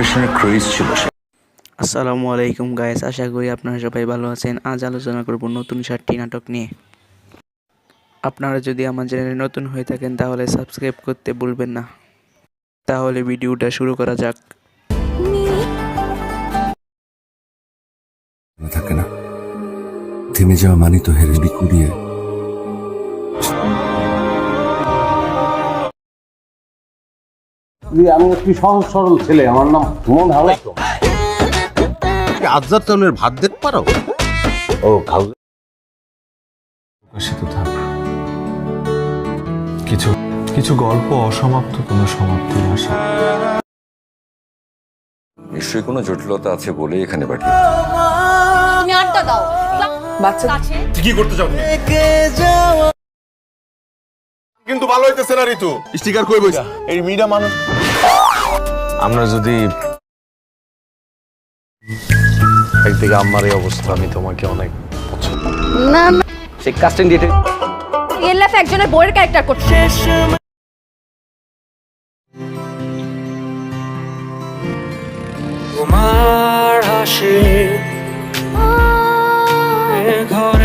জেনারেশনের ক্রেজ ছিল সে। আসসালামু আলাইকুম গাইস আশা করি আপনারা সবাই ভালো আছেন। আজ আলোচনা করব নতুন সাতটি নাটক নিয়ে। আপনারা যদি আমার চ্যানেলে নতুন হয়ে থাকেন তাহলে সাবস্ক্রাইব করতে ভুলবেন না। তাহলে ভিডিওটা শুরু করা যাক। থাকে না। থেমে যাওয়া মানি তো হেরে কুড়িয়ে জি, আমি একটি সহজ সরল ছেলে আমার নাম মন হাওলাই আজাদ চাউলের ভাত দেখতে পারো? ও খাও। প্রকাশিত থাক। কিছু কিছু গল্প অসমাপ্ত কোনো সমাপ্তির আশা নিশ্চয়ই কোনো জটিলতা আছে বলে এখানে পাঠিয়ে তুমি আড্ডা দাও। বাচ্চা কাছে। কিন্তু ভালো হইতেছে না ঋতু। স্টিকার কই বইছা? এই মিডা মানুষ আমরা যদি একদিকে আমার এই অবস্থা আমি তোমাকে অনেক পছন্দ না সে কাস্টিং এলাফ একজনের বইয়ের ক্যারেক্টার করছে তোমার ঘর